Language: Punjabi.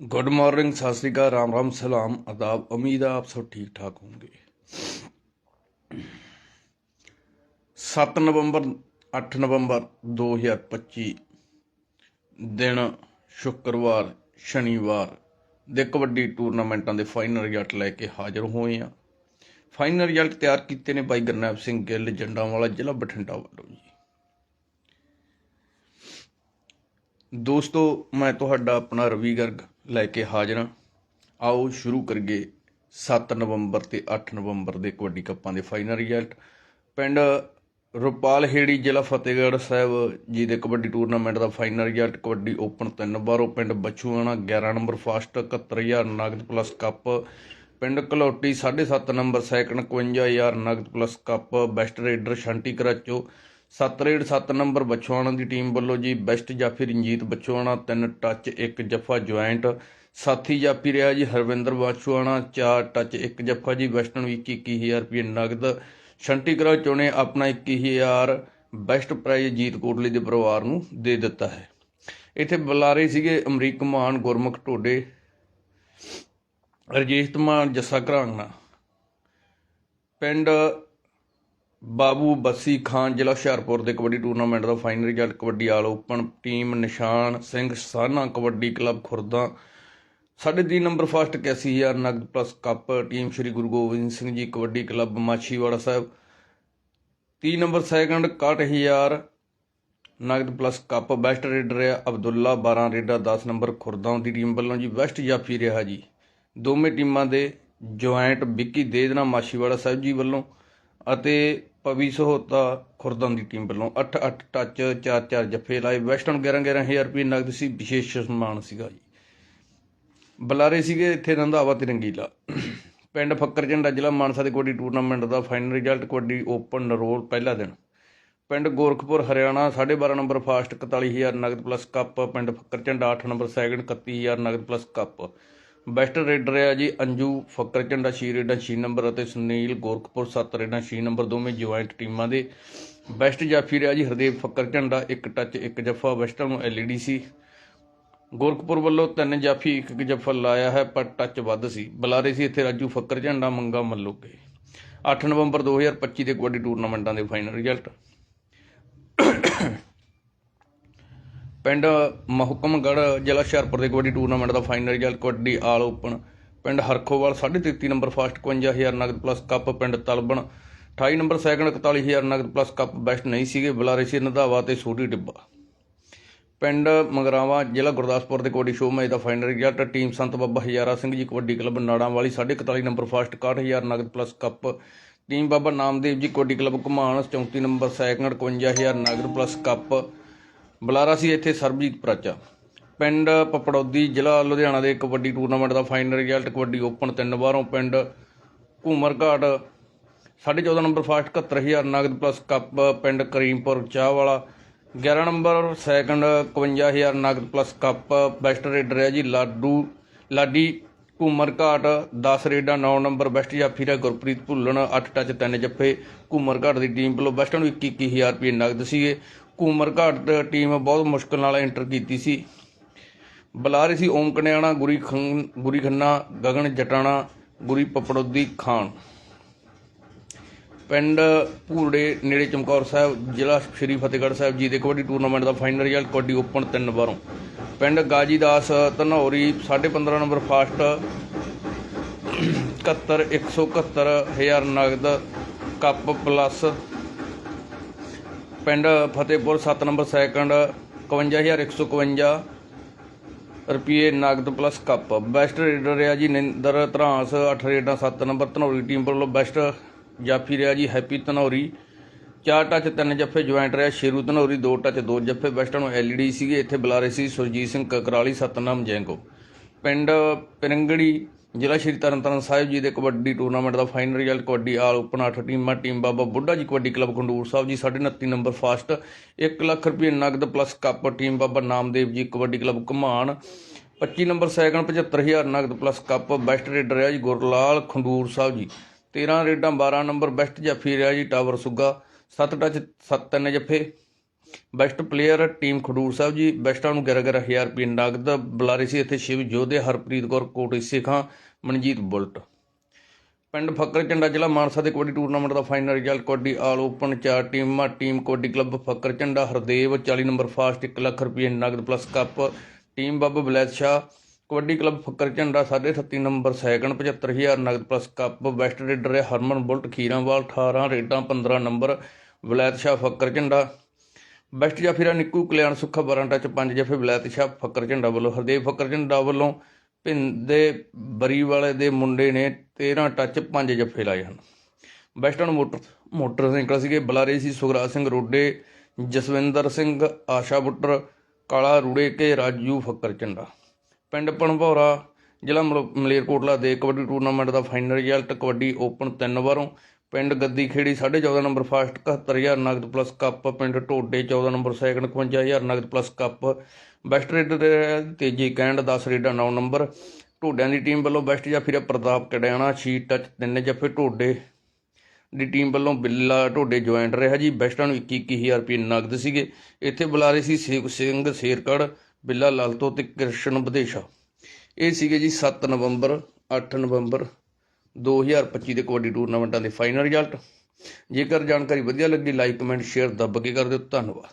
ਗੁੱਡ ਮਾਰਨਿੰਗ ਸਤਿ ਸ੍ਰੀ ਅਕਾਲ, ਰਾਮ ਰਾਮ, ਸਲਾਮ ਅਦਾਬ ਉਮੀਦ ਆ ਆਪ ਸਭ ਠੀਕ ਠਾਕ ਹੋਗੇ 7 ਨਵੰਬਰ 8 ਨਵੰਬਰ 2025 ਦਿਨ ਸ਼ੁੱਕਰਵਾਰ, ਸ਼ਨੀਵਾਰ ਦੇ ਕਬੱਡੀ ਟੂਰਨਾਮੈਂਟਾਂ ਦੇ ਫਾਈਨਲ ਰਿਜ਼ਲਟ ਲੈ ਕੇ ਹਾਜ਼ਰ ਹੋਏ ਆ ਫਾਈਨਲ ਰਿਜ਼ਲਟ ਤਿਆਰ ਕੀਤੇ ਨੇ ਬਾਈ ਗਰਨੈਪ ਸਿੰਘ ਗਿੱਲ ਜੰਡਾਂ ਵਾਲਾ ਜ਼ਿਲ੍ਹਾ ਬਠਿੰਡਾ ਵੱਲੋਂ ਜੀ। ਦੋਸਤੋ, ਮੈਂ ਤੁਹਾਡਾ ਆਪਣਾ ਰਵੀ ਗਰਗ ਲੈ ਕੇ ਹਾਜ਼ਰ ਹਾਂ। ਆਓ ਸ਼ੁਰੂ ਕਰੀਏ 7 ਨਵੰਬਰ ਤੇ 8 ਨਵੰਬਰ ਦੇ ਕਬੱਡੀ ਕੱਪਾਂ ਦੇ ਫਾਈਨਲ ਰਿਜ਼ਲਟ ਪਿੰਡ ਰੁਪਾਲ ਹੇੜੀ ਜ਼ਿਲ੍ਹਾ ਫਤਿਹਗੜ੍ਹ ਸਾਹਿਬ ਜੀ ਦੇ ਕਬੱਡੀ ਟੂਰਨਾਮੈਂਟ ਦਾ ਫਾਈਨਲ ਰਿਜ਼ਲਟ ਕਬੱਡੀ ਓਪਨ ਤਿੰਨ ਬਾਰੋ ਪਿੰਡ ਬਛੂਆਣਾ 11 ਨੰਬਰ ਫਸਟ 71000 ਨਗਦ ਪਲੱਸ ਕੱਪ ਪਿੰਡ ਕਲੌਟੀ 7.5 ਨੰਬਰ ਸੈਕੰਡ 51000 ਨਗਦ plus cup best raider Shunty Karacho 7 raid 7 number Bachhwana ਦੀ ਟੀਮ ਵੱਲੋਂ ਜੀ ਬੈਸਟ ਜਾਫੀ ਰਣਜੀਤ ਬਛਵਾਣਾ, ਤਿੰਨ ਟੱਚ, ਇੱਕ ਜੱਫਾ ਜੁਆਇੰਟ। ਸਾਥੀ ਜਾਫੀ ਰਿਹਾ ਜੀ ਹਰਵਿੰਦਰ ਬਛਵਾਣਾ, ਚਾਰ ਟੱਚ, ਇੱਕ ਜੱਫਾ ਜੀ ਵੈਸਟਰਨ ਵੀ 21000 ਰੁਪਏ ਨਗਦ। ਸ਼ੰਟੀ ਕਰਾਚੋ ਨੇ ਆਪਣਾ 21000 ਬੈਸਟ ਪ੍ਰਾਈਜ਼ ਜੀਤ ਕੋਟਲੀ ਦੇ ਪਰਿਵਾਰ ਨੂੰ ਦੇ ਦਿੱਤਾ ਹੈ। ਇੱਥੇ ਬੁਲਾਰੇ ਸੀਗੇ ਅਮਰੀਕ ਮਾਨ, ਗੁਰਮੁਖ ਢੋਡੇ ਰਜੇਸ਼ ਧਮਾਨ ਜੱਸਾ ਘਰਾਂਗਣਾ ਪਿੰਡ ਬਾਬੂ ਬੱਸੀ ਖਾਨ ਜ਼ਿਲ੍ਹਾ ਹੁਸ਼ਿਆਰਪੁਰ ਦੇ ਕਬੱਡੀ ਟੂਰਨਾਮੈਂਟ ਦਾ final result kabaddi all open team Nishan Singh Sana kabaddi club Khurda. ਸਾਢੇ ਤਿੰਨ ਨੰਬਰ ਫਸਟ 81000 ਨਗਦ plus cup, team Shri Guru Gobind Singh ji kabaddi club Machhiwara Sahib. 3 number second 61000 ਨਗਦ ਪਲੱਸ ਕੱਪ ਬੈਸਟ ਰੇਡਰ ਹੈ ਅਬਦੁੱਲਾ 12 ਰੇਡਾ 10 ਨੰਬਰ ਖੁਰਦਾ ਦੀ ਟੀਮ ਵੱਲੋਂ ਜੀ ਬੈਸਟ ਜਾਫੀ ਰਿਹਾ ਜੀ। ਦੋਵੇਂ ਟੀਮਾਂ ਦੇ ਜੁਆਇੰਟ ਵਿੱਕੀ ਦੇਦਨਾ ਮਾਛੀਵਾੜਾ ਸਾਹਿਬ ਜੀ ਵੱਲੋਂ ਅਤੇ ਪਵੀ ਸਹੋਤਾ ਖੁਰਦਾਂ ਦੀ ਟੀਮ ਵੱਲੋਂ 8-8 ਟੱਚ 4-4 ਜੱਫੇ ਲਾਏ। ਵੈਸਟਰਨ 11-11000 ਰੁਪਏ ਨਗਦ ਸੀ, ਵਿਸ਼ੇਸ਼ ਸਨਮਾਨ ਸੀਗਾ ਜੀ। ਬੁਲਾਰੇ ਸੀਗੇ ਇੱਥੇ ਰੰਧਾਵਾ ਤੇ ਰੰਗੀਲਾ ਪਿੰਡ ਫੱਕਰ ਝੰਡਾ ਜ਼ਿਲ੍ਹਾ ਮਾਨਸਾ ਦੇ ਕਬੱਡੀ ਟੂਰਨਾਮੈਂਟ ਦਾ ਫਾਈਨਲ ਰਿਜ਼ਲਟ ਕਬੱਡੀ ਓਪਨ ਰੋਲ ਪਹਿਲਾ ਦਿਨ। ਪਿੰਡ ਗੋਰਖਪੁਰ, ਹਰਿਆਣਾ 12.5 ਨੰਬਰ ਫਾਸਟ 41000 ਨਗਦ ਪਲੱਸ ਕੱਪ ਪਿੰਡ ਫੱਕਰ ਝੰਡਾ 8 ਨੰਬਰ ਸੈਕੰਡ 31000 ਨਗਦ ਪਲੱਸ ਕੱਪ ਬੈਸਟ ਰੇਡਰ ਹੈ ਜੀ ਅੰਜੂ ਫੱਕਰ ਝੰਡਾ 6 ਰੇਡਾਂ 6 ਨੰਬਰ ਅਤੇ ਸੁਨੀਲ ਗੋਰਖਪੁਰ 7 ਰੇਡਾਂ 6 ਨੰਬਰ ਦੋਵੇਂ ਜੁਆਇੰਟ ਟੀਮਾਂ ਦੇ। ਬੈਸਟ ਜਾਫੀ ਰਿਹਾ ਜੀ ਹਰਦੇਵ ਫੱਕਰ ਝੰਡਾ ਇੱਕ ਟੱਚ ਇੱਕ ਜੱਫਾ। ਵੈਸਟਰਨ ਨੂੰ ਐਲਈਡੀ ਸੀ। ਗੋਰਖਪੁਰ ਵੱਲੋਂ ਤਿੰਨ ਜਾਫੀ, ਇੱਕ ਇੱਕ ਜੱਫਾ ਲਾਇਆ ਹੈ, ਪਰ ਟੱਚ ਵੱਧ ਸੀ। ਬੁਲਾਰੇ ਸੀ ਇੱਥੇ ਰਾਜੂ ਫੱਕਰ ਝੰਡਾ ਮੰਗਾ ਮੱਲੋਗੇ 8 ਨਵੰਬਰ 2025 ਦੇ ਕਬੱਡੀ ਟੂਰਨਾਮੈਂਟਾਂ ਦੇ ਫਾਈਨਲ ਰਿਜ਼ਲਟ ਪਿੰਡ ਮਹਕਮਗੜ ਜ਼ਿਲ੍ਹਾ ਹੁਸ਼ਿਆਰਪੁਰ ਦੇ ਕਬੱਡੀ ਟੂਰਨਾਮੈਂਟ ਦਾ final result kabaddi all open. ਪਿੰਡ ਹਰਖੋਵਾਲ 33 ਨੰਬਰ ਫਾਸਟ 51000 ਨਗਦ ਪਲੱਸ ਕੱਪ ਪਿੰਡ ਤਲਬਣ 28 ਨੰਬਰ ਸੈਕੰਡ 41000 ਨਗਦ ਪਲੱਸ ਕੱਪ ਬੈਸਟ ਨਹੀਂ ਸੀਗੇ। ਬੁਲਾਰੇ ਸੀ ਨਧਾਵਾ ਤੇ ਸੋਢੀ ਡਿੱਬਾ। ਪਿੰਡ ਮੰਗਰਾਵਾ ਜ਼ਿਲ੍ਹਾ ਗੁਰਦਾਸਪੁਰ ਦੇ ਕਬੱਡੀ ਸ਼ੋਅ ਮੈਚ ਦਾ final result team Sant Baba Hazara Singh ji kabaddi club ਨਾੜਾਂ ਵਾਲੀ 41 ਨੰਬਰ ਫਾਸਟ 61000 ਨਗਦ plus cup team Baba Namdev ji kabaddi club Ghuman 34 number second 51000 ਨਗਦ ਪਲੱਸ ਕੱਪ ਬੁਲਾਰਾ ਸੀ ਇੱਥੇ ਸਰਬਜੀਤ ਪ੍ਰਾਚਾ। ਪਿੰਡ ਪਪੜੌਦੀ ਜ਼ਿਲ੍ਹਾ ਲੁਧਿਆਣਾ ਦੇ ਕਬੱਡੀ ਟੂਰਨਾਮੈਂਟ ਦਾ ਫਾਈਨਲ ਰਿਜ਼ਲਟ, ਕਬੱਡੀ ਓਪਨ ਤਿੰਨ ਵਾਰੋਂ ਪਿੰਡ ਘੂਮਰਘਾਟ 14.5 ਨੰਬਰ ਫਾਸਟ 71000 ਨਗਦ ਪਲੱਸ ਕੱਪ ਪਿੰਡ ਕਰੀਮਪੁਰ ਚਾਹ ਵਾਲਾ 11 ਨੰਬਰ ਸੈਕੰਡ 51000 ਨਗਦ ਪਲੱਸ ਕੱਪ ਬੈਸਟ ਰੇਡਰ ਹੈ ਜੀ ਲਾਡੂ, ਲਾਡੀ ਘੂਮਰ ਘਾਟ 10 ਰੇਡਾਂ 9 ਨੰਬਰ ਬੈਸਟ ਜਾਫੀ ਦਾ ਗੁਰਪ੍ਰੀਤ ਭੁੱਲਣ 8 ਟੱਚ 3 ਜੱਫੇ ਘੂਮਰ ਦੀ ਟੀਮ ਵੱਲੋਂ ਬੈਸਟਾਂ ਨੂੰ 21000 ਰੁਪਏ ਨਗਦ ਸੀਗੇ। ਘੂਮਰ ਘਾਟ ਟੀਮ ਬਹੁਤ ਮੁਸ਼ਕਲ ਨਾਲ ਐਂਟਰ ਕੀਤੀ ਸੀ। ਬੁਲਾਰੇ ਸੀ ਓਮ ਕਨਿਆਣਾ, ਗੁਰੀ ਗੁਰੀ ਖੰਨਾ, ਗਗਨ ਜਟਾਣਾ, ਗੁਰੀ ਪਪੜੋਦੀ ਖਾਨ। ਪਿੰਡ ਭੂੜੇ ਨੇੜੇ ਚਮਕੌਰ ਸਾਹਿਬ, ਜ਼ਿਲ੍ਹਾ ਸ਼੍ਰੀ ਫਤਿਹਗੜ੍ਹ ਸਾਹਿਬ ਜੀ ਦੇ ਕਬੱਡੀ ਟੂਰਨਾਮੈਂਟ ਦਾ ਫਾਈਨਲ ਰਿਜ਼ਲਟ ਕਬੱਡੀ ਓਪਨ ਤਿੰਨ ਵਾਰੋਂ ਪਿੰਡ ਗਾਜੀਦਾਸ ਧਨੌਰੀ 15.5 ਨੰਬਰ ਫਾਸਟ 71 171 ਹਜ਼ਾਰ ਨਗਦ, ਕੱਪ ਪਲੱਸ ਪਿੰਡ ਫਤਿਹਪੁਰ 7 ਨੰਬਰ ਸੈਕੰਡ 51151 ਰੁਪਏ ਨਗਦ ਪਲੱਸ ਕੱਪ ਬੈਸਟ ਰੇਡਰ ਰਿਹਾ ਜੀ ਨਿੰਦਰ ਧਰਾਂਸ 8 ਰੇਡਾਂ 7 ਨੰਬਰ ਧਨੌਰੀ ਟੀਮ ਵੱਲੋਂ ਬੈਸਟ ਜਾਫੀ ਰਿਹਾ ਜੀ ਹੈਪੀ ਧਨੌਰੀ। ਚਾਰ ਟੱਚ ਤਿੰਨ ਜੱਫੇ ਜੁਆਇੰਟ ਰਿਹਾ ਸ਼ੇਰੂ ਧਨੌਰੀ, ਦੋ ਟੱਚ ਦੋ ਜੱਫੇ ਬੈਸਟਾਂ ਨੂੰ ਐਲਈਡੀ ਸੀਗੇ। ਇੱਥੇ ਬੁਲਾਰੇ ਸੀ ਸੁਰਜੀਤ ਸਿੰਘ ਕਕਰਾਲੀ ਸਤਨਾਮ ਜੈਂਗੋ ਪਿੰਡ ਪਿਰੰਗੜੀ ਜ਼ਿਲ੍ਹਾ ਸ਼੍ਰੀ ਤਰਨਤਾਰਨ ਸਾਹਿਬ ਜੀ ਦੇ ਕਬੱਡੀ ਟੂਰਨਾਮੈਂਟ ਦਾ final result, kabaddi all open 8 ਟੀਮਾਂ ਟੀਮ ਬਾਬਾ ਬੁੱਢਾ ਜੀ kabaddi club Khandur Sahib ji 29 number fast 1 lakh ਰੁਪਏ ਨਗਦ plus cup team Baba Namdev ji kabaddi club Ghuman 25 number second 75000 ਨਗਦ ਪਲੱਸ ਕੱਪ ਬੈਸਟ ਰੇਡਰ ਰਿਹਾ ਜੀ ਗੁਰਲਾਲ ਖੰਡੂਰ ਸਾਹਿਬ ਜੀ 13 ਰੇਡਾਂ 12 ਨੰਬਰ ਬੈਸਟ ਜਾਫੀ ਰਿਹਾ ਜੀ ਟਾਵਰ ਸੁੱਗਾ 7 ਟੱਚ 7 ਤਿੰਨ ਜੱਫੇ best player team Khadoor Sahib ji, ਬੈਸਟਾਂ ਨੂੰ 11 ਹਜ਼ਾਰ ਰੁਪਏ ਨਗਦ, ਬੁਲਾਰੇ ਸੀ ਇੱਥੇ ਸ਼ਿਵ ਜੋਧੇ, ਹਰਪ੍ਰੀਤ ਕੌਰ, ਕੋਟੀ ਇਸੇ ਮਨਜੀਤ ਬੁਲਟ। ਪਿੰਡ ਫੱਕਰ ਝੰਡਾ ਜ਼ਿਲ੍ਹਾ ਮਾਨਸਾ ਦੇ ਕਬੱਡੀ ਟੂਰਨਾਮੈਂਟ ਦਾ final result, kabaddi all open, ਚਾਰ ਟੀਮਾਂ, ਟੀਮ ਕਬੱਡੀ ਕਲੱਬ ਫੱਕਰ ਝੰਡਾ, ਹਰਦੇਵ 40 ਨੰਬਰ ਫਾਸਟ 1 ਲੱਖ ਰੁਪਏ ਨਗਦ plus cup, team Babb Balait Shah, kabaddi club Fakkar Jhanda 38 number second 75000 ਨਗਦ ਪਲੱਸ ਕੱਪ, ਬੈਸਟ ਰੇਡਰ ਹੈ ਹਰਮਨ ਬੁਲਟ, ਖੀਰਾਂਵਾਲ 18 ਰੇਡਾਂ 15 ਨੰਬਰ ਵਲੈਤ ਸ਼ਾਹ ਫੱਕਰ ਝੰਡਾ। ਬੈਸਟ ਜਾਫੀਰਾ ਨਿੱਕੂ ਕਲਿਆਣ ਸੁੱਖਾ 12 ਟੱਚ 5 ਜਫੇ ਵਲੈਤ ਸ਼ਾਹ ਫੱਕਰ ਝੰਡਾ ਵੱਲੋਂ, ਹਰਦੇਵ ਫੱਕਰ ਝੰਡਾ ਵੱਲੋਂ ਭਿੰਦੇ ਬਰੀ ਵਾਲੇ ਦੇ ਮੁੰਡੇ ਨੇ 13 ਟੱਚ ਪੰਜ ਜੱਫੇ ਲਾਏ ਹਨ। ਬੈਸਟਨ ਮੋਟਰ, ਮੋਟਰਸਾਈਕਲ ਸੀਗੇ ਬਲਾਰੇ ਸੀ ਸੁਖਰਾਜ ਸਿੰਘ ਰੋਡੇ, ਜਸਵਿੰਦਰ ਸਿੰਘ, ਆਸ਼ਾ ਬੁੱਟਰ, ਕਾਲਾ ਰੂੜੇ ਕੇ ਰਾਜੂ ਫੱਕਰ ਝੰਡਾ। ਪਿੰਡ ਪਣਭੌਰਾ, ਜ਼ਿਲ੍ਹਾ ਮਲ- ਮਲੇਰਕੋਟਲਾ ਦੇ ਕਬੱਡੀ ਟੂਰਨਾਮੈਂਟ ਦਾ ਫਾਈਨਲ ਰਿਜ਼ਲਟ ਕਬੱਡੀ ਓਪਨ ਤਿੰਨ ਵਾਰੋਂ ਪਿੰਡ ਗੱਦੀ ਖੇੜੀ 14.5 ਨੰਬਰ ਫਾਸਟ 71000 ਨਗਦ ਪਲੱਸ ਕੱਪ ਪਿੰਡ ਢੋਡੇ 14 ਨੰਬਰ ਸੈਕੰਡ 51000 ਨਗਦ plus cup best raider Teji Kaind 10 ਰੇਡਾਂ 9 ਨੰਬਰ। ਢੋਡਿਆਂ ਦੀ ਟੀਮ ਵੱਲੋਂ ਬੈਸਟ ਜਾਫੀਰਾ ਪ੍ਰਤਾਪ ਕੜਿਆਣਾ, ਛੀ ਟੱਚ ਤਿੰਨ ਜੱਫੇ ਢੋਡੇ ਦੀ ਟੀਮ ਵੱਲੋਂ ਬਿੱਲਾ ਢੋਡੇ ਜੁਆਇੰਟ ਰਿਹਾ ਜੀ। ਬੈਸਟਾਂ ਨੂੰ 21000 ਰੁਪਏ ਨਗਦ ਸੀਗੇ। ਇੱਥੇ ਬੁਲਾਰੇ ਸੀ ਸੇਵ ਸਿੰਘ ਸ਼ੇਰਕੜ, ਬਿੱਲਾ ਲਾਲਤੋ ਤੇ ਕ੍ਰਿਸ਼ਨ ਵਧੇਸ਼ਾ ਇਹ ਸੀਗੇ ਜੀ 7 ਨਵੰਬਰ 8 ਨਵੰਬਰ 2025 ਦੇ ਕਬੱਡੀ ਟੂਰਨਾਮੈਂਟਾਂ ਦੇ ਫਾਈਨਲ ਰਿਜ਼ਲਟ ਜੇਕਰ ਜਾਣਕਾਰੀ ਵਧੀਆ ਲੱਗੀ ਲਾਈਕ ਕਮੈਂਟ ਸ਼ੇਅਰ ਦੱਬ ਕੇ ਕਰ ਦਿਓ। ਧੰਨਵਾਦ।